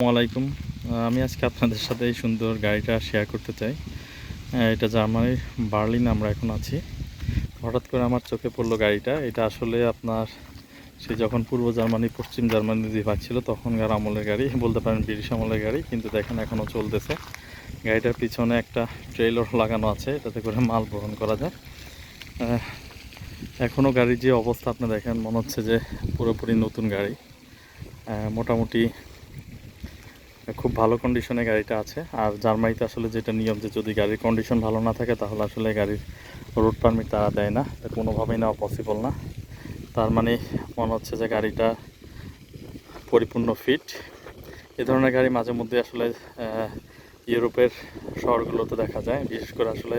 আলাইকুম। আমি আজকে আপনাদের সাথে এই সুন্দর গাড়িটা শেয়ার করতে চাই। এটা জার্মানির বার্লিন আমরা এখন আছি। হঠাৎ করে আমার চোখে পড়ল গাড়িটা। এটা আসলে আপনার, সে যখন পূর্ব জার্মানি, পশ্চিম জার্মানি বিভাগ ছিল তখনকার আমলের গাড়ি। বলতে পারেন ব্রিটিশ আমলের গাড়ি, কিন্তু দেখেন এখনও চলতেছে। গাড়িটার পিছনে একটা ট্রেলর লাগানো আছে। এটাতে করে মাল বহন করা যায় এখনও গাড়ির যে অবস্থা, আপনি দেখেন, মনে হচ্ছে যে পুরোপুরি নতুন গাড়ি। মোটামুটি খুব ভালো কন্ডিশনে গাড়িটা আছে। আর জার্মানিতে আসলে যেটা নিয়ম যে যদি গাড়ির কন্ডিশন ভালো না থাকে, তাহলে আসলে গাড়ির রোড পারমিট তারা দেয় না। এটা কোনোভাবেই নেওয়া পসিবল না। তার মানে মনে হচ্ছে যে গাড়িটা পরিপূর্ণ ফিট এ ধরনের গাড়ি মাঝে মধ্যে আসলে ইউরোপের শহরগুলোতে দেখা যায়। বিশেষ করে আসলে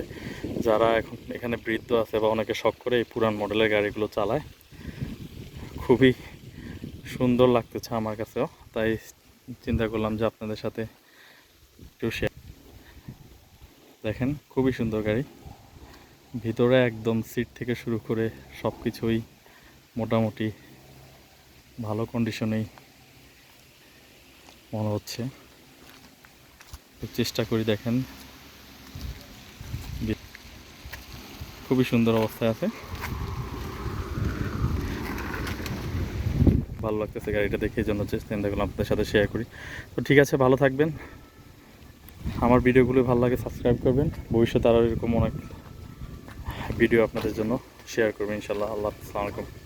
যারা এখন এখানে বৃদ্ধ আছে বা অনেকে শখ করে এই পুরান মডেলের গাড়িগুলো চালায়। খুবই সুন্দর লাগতেছে আমার কাছেও। তাই চিন্তা করলাম যে আপনাদের সাথে একটু শেয়ার দেখেন, খুবই সুন্দর গাড়ি। ভিতরে একদম সিট থেকে শুরু করে সব কিছুই মোটামুটি ভালো কন্ডিশনেই মনে হচ্ছে। চেষ্টা করি দেখেন। খুবই সুন্দর অবস্থায় আছে। ভালো লাগতেছে গাড়িটা দেখে জন্য চেষ্টা করলাম আপনাদের সাথে শেয়ার করি। তো ঠিক আছে, ভালো থাকবেন। আমার ভিডিওগুলো ভালো লাগে সাবস্ক্রাইব করবেন। ভবিষ্যতে আরও এরকম অনেক ভিডিও আপনাদের জন্য শেয়ার করবেন ইনশাল্লাহ আল্লাহ আসসালামু আলাইকুম।